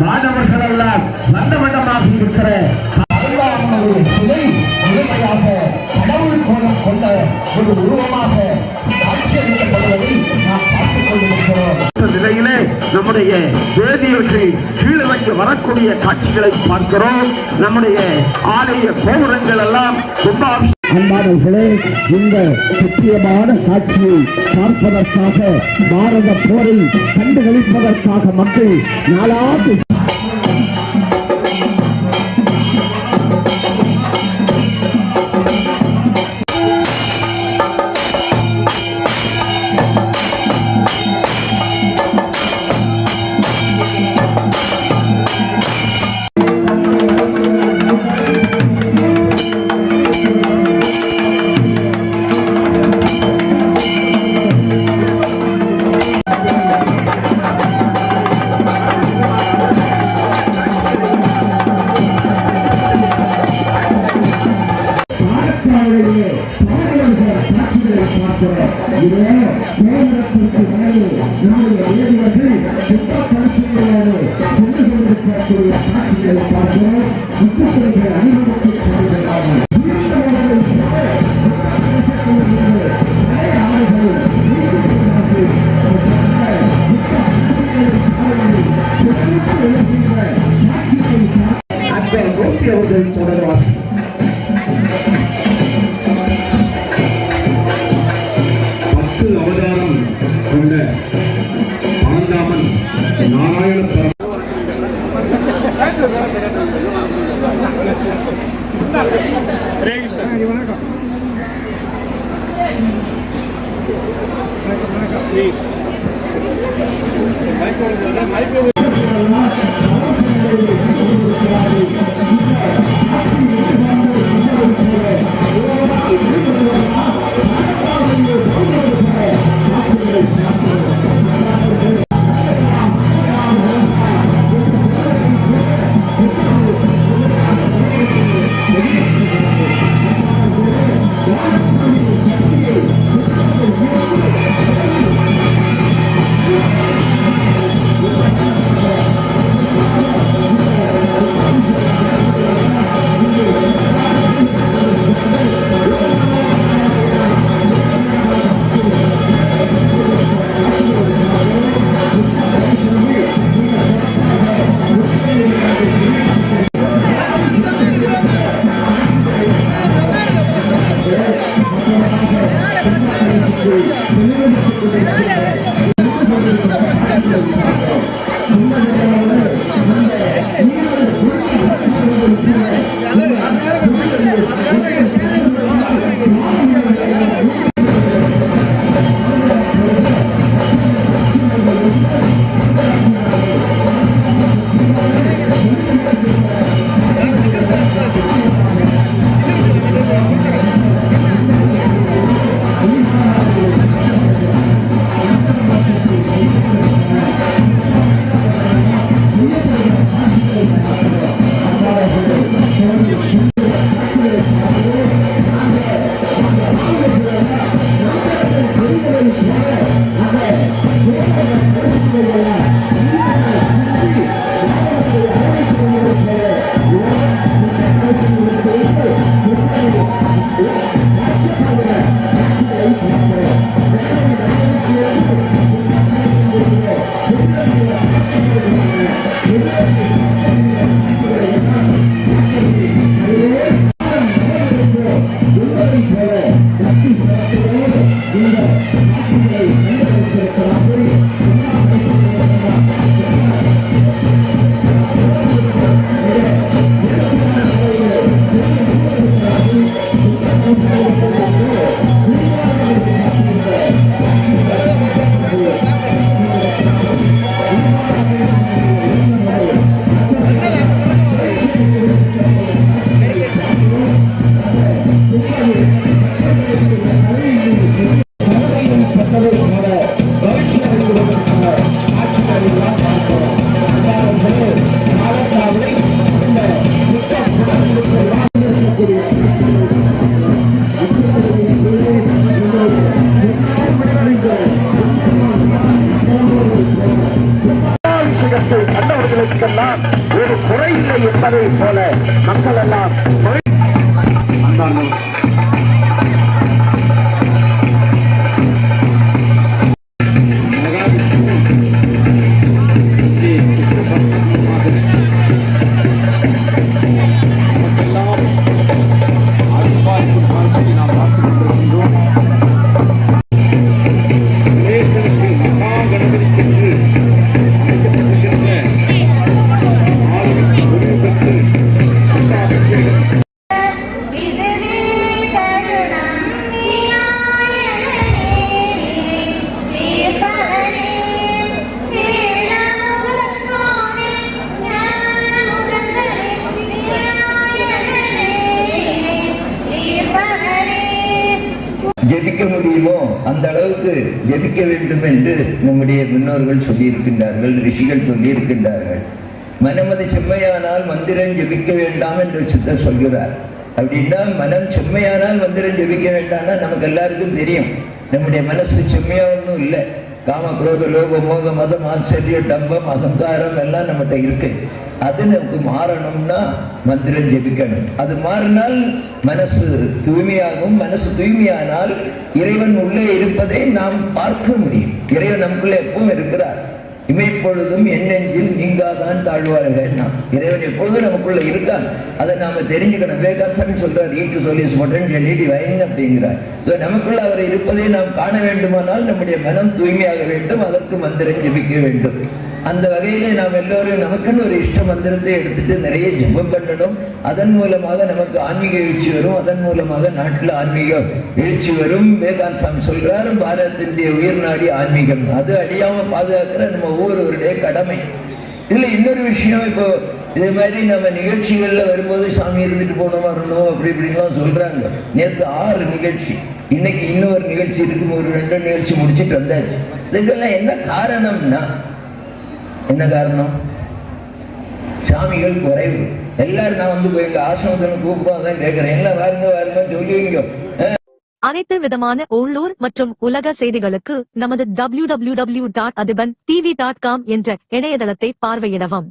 மாணவர்கள் எல்லாம் வந்த வண்ணமாக இருக்கிற அல்லாஹ்வுடைய சிலை முழுமையாக கடவுள் கோலம் கொண்ட ஒரு உருவமாக காட்சியளிக்கப்படுவதை நாம் பார்த்துக் கொண்டிருக்கிறோம். நிலையிலே நம்முடைய வேதியர்கள் கீழிறங்கி வரக்கூடிய காட்சிகளை பார்க்கிறோம். நம்முடைய ஆலய கோபுரங்கள் எல்லாம் கும்பாபிஷேகம் அன்பானவர்களே இந்த சத்தியமான காட்சியை பார்ப்பதற்காக பாரத போரை கண்டுகளிப்பதற்காக மக்கள் நாலாவது ഇത് തുടരുവാണ് പത്ത് അവതാരം കൊണ്ട് പാണ്ടാമൻ നാരായണ വണക്കം மக்களுக்கெல்லாம் ஒரு குறை இல்லை என்பதை போல மக்கள் எல்லாம் ஜெபிக்க முடியுமோ அந்த அளவுக்கு ஜெபிக்க வேண்டும் என்று நம்முடைய முன்னோர்கள் சொல்லியிருக்கின்றார்கள் ரிஷிகள் சொல்லியிருக்கின்றார்கள். மனமது செம்மையானால் மந்திரம் ஜெபிக்க வேண்டாம் என்று சித்தர் சொல்கிறார். அப்படின்னா மனம் செம்மையானால் மந்திரம் ஜெபிக்க வேண்டாம்னா நமக்கு எல்லாருக்கும் தெரியும். நம்முடைய மனசு செம்மையா ஒன்றும் இல்லை. காம குரோத லோக மோக மதம் ஆச்சரியம் டம்பம் அகங்காரம் எல்லாம் நம்மகிட்ட இருக்கு. அது நமக்கு மாறணும்னா மந்திரம் ஜெபிக்கணும். அது மாறினால் மனசு தூய்மையாகும். மனசு தூய்மையானால் இறைவன் உள்ளே இருப்பதை நாம் பார்க்க முடியும். இறைவன் நமக்குள்ளே எப்பவும் இருக்கிறார். இமைப்பொழுதும் என்னெஞ்சில் நீங்காதான் தாழ்வார்கள் நாம். இறைவன் எப்பொழுதும் நமக்குள்ள இருக்கான். அதை நாம தெரிஞ்சுக்கணும். விவேகாசன் சொல்றார் ஈட்டு சொல்லி பொட்டன்ஷியல் ஈடி வைன் அப்படிங்கிறார். ஸோ நமக்குள்ள அவர் இருப்பதை நாம் காண வேண்டுமானால் நம்முடைய மனம் தூய்மையாக வேண்டும். அதற்கு மந்திரம் ஜெபிக்க வேண்டும். அந்த வகையில் நாம் எல்லோரும் நமக்குன்னு ஒரு இஷ்ட மந்திரத்தை எடுத்துட்டு நிறைய ஜபம் பண்ணணும். அதன் மூலமாக நமக்கு ஆன்மீக எழுச்சி வரும். அதன் மூலமாக நாட்டில் ஆன்மீக எழுச்சி வரும். விவேகானந்த சாமி சொல்றாரு பாரதத்தினுடைய உயிர் நாடி ஆன்மீகம். அது அழியாம பாதுகாக்கிற நம்ம ஒவ்வொருவருடைய கடமை. இதுல இன்னொரு விஷயம் இப்போ இதே மாதிரி நம்ம நிகழ்ச்சிகளில் வரும்போது சாமி இருந்துட்டு போனோம் வரணும் அப்படி இப்படின்லாம் சொல்றாங்க. நேற்று ஆறு நிகழ்ச்சி. இன்னைக்கு இன்னொரு நிகழ்ச்சி இருக்கும் ஒரு ரெண்டு நிகழ்ச்சி முடிச்சிட்டு வந்தாச்சு. இதுக்கெல்லாம் என்ன காரணம்னா என்ன காரணம்? சாமிகள் குறைவு. எல்லாரும் நான் வந்து எங்க ஆசிரமத்தில் கூப்பிட்டு தான் கேட்கிறேன் எல்லாம் வாருங்க வாருங்க சொல்லுவீங்க அஹ், அனைத்து விதமான உள்ளூர் மற்றும் உலக செய்திகளுக்கு நமது W W W dot Athiban TV dot com என்ற இணையதளத்தை பார்வையிடவும்.